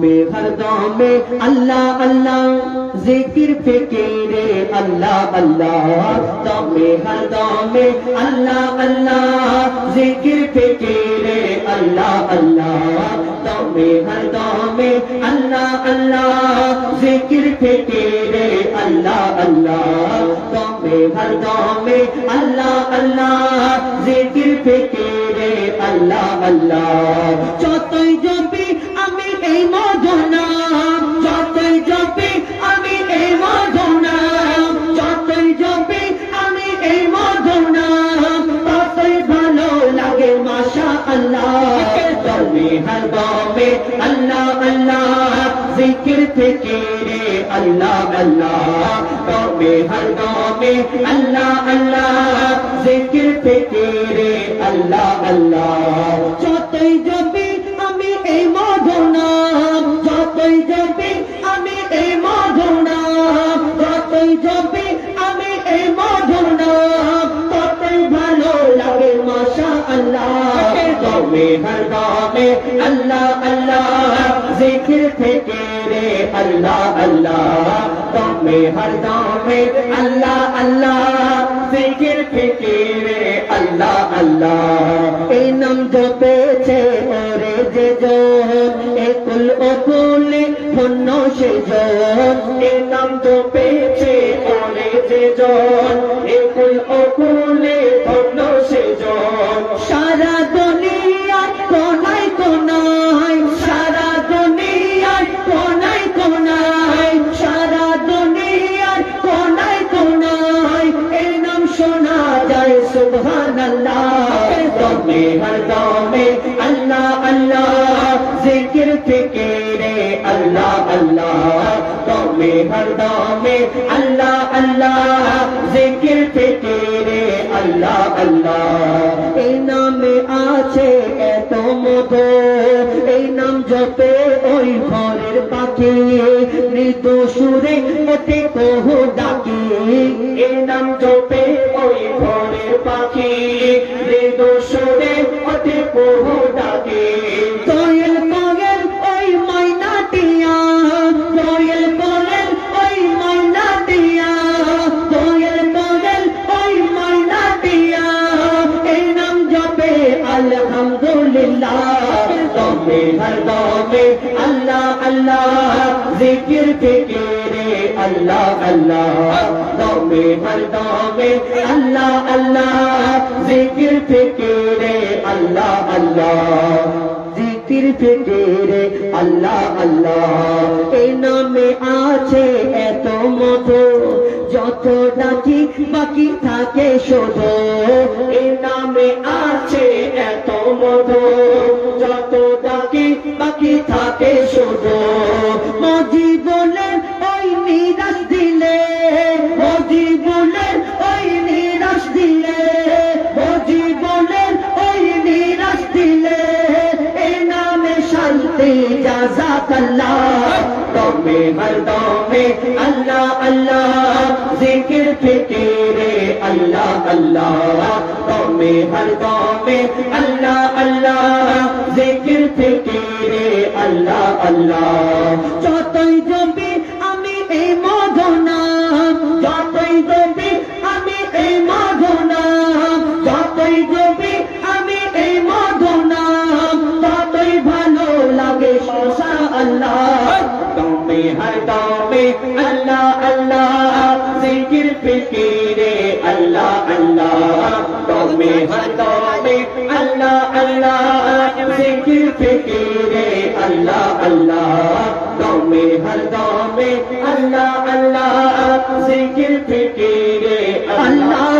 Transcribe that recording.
में, हर गाँव में अल्लाह अल्लाह। ज़िक्र, फिकेरे अल्लाह अल्लाह। गाँव में, हर गाँव में अल्लाह अल्लाह। ज़िक्र, फिकेरे अल्लाह अल्लाह। गाँव में, हर गाँव में अल्लाह अल्लाह। ज़िक्र, फिकेरे अल्लाह अल्लाह। गाँव में, हर गाँव में अल्लाह अल्लाह। ज़िक्र, फिकेरे अल्लाह अल्लाह। चौथी जो এই মজনা যতই জপি আমি এই মজনা যতই জপি আমি এই মজনা ততই ভালো লাগে মাশা আল্লাহ তবে হর দমে আল্লাহ আল্লাহ, জিকির থেকে রে আল্লাহ আল্লাহ। তবে হর দমে আল্লাহ আল্লাহ, জিকির থেকে রে আল্লাহ আল্লাহ। যতই জপি মধনা যতই জপি আমি এই মধনা যতই জপি আমি এই মধনা ততই ভালো লাগে মাশা আল্লাহ তবে হর দামে আল্লাহ আল্লাহ জিকির থেকে রে আল্লাহ আল্লাহ। তবে হর দামে আল্লাহ আল্লাহ জিকির থেকে রে আল্লাহ আল্লাহ। এই নাম জপেছে অকুলে ধন্য সে জন এই নাম ওরে যে জন। একুল সারা দুনিয়ায় কোনায় কোনায়, সারা দুনিয়ায় কোনায় সারা এই নাম শোনা যায়, সুবহানাল্লাহ। দমে হর দমে, আল্লাহ আল্লাহ। থেকে রে আল্লাহ আল্লাহ দমে হরদমে আল্লাহ আল্লাহ জিকির থেকে রে আল্লাহ আল্লাহ এই নামে আছে এত মধু এই নাম জপে ওই ঘরের পাখি মৃদু সুরে ওতে কহু ডাকি এই নাম জপে ওই ঘরের পাখি মৃদু সুরে ওতে কহু ডাকি আলহামদুলিল্লাহ তবে হর দমে আল্লাহ আল্লাহ জিকির থেকে রে আল্লাহ আল্লাহ দমে হর দমে আল্লাহ আল্লাহ জিকির থেকে রে আল্লাহ আল্লাহ জিকির থেকে রে আল্লাহ আল্লাহ এই নামে আছে এত মতো যত ডাকি বাকি থাকে শুধু শান্তি জাজাকাল্লাহ তবে হর দমে আল্লাহ আল্লাহ। জিকির ফিকিরে আল্লাহ আল্লাহ। তবে হর দমে আল্লাহ আল্লাহ। জিকির ফিকিরে আল্লাহ আল্লাহ। যতই জপি আমি দমে আল্লাহ আল্লাহ, জিকির ফিকিরে, আল্লাহ আল্লাহ তুমি হর আল্লাহ আল্লাহ, জিকির ফিকিরে, আল্লাহ আল্লাহ তুমি হর আল্লাহ আল্লাহ, জিকির ফিকিরে, আল্লাহ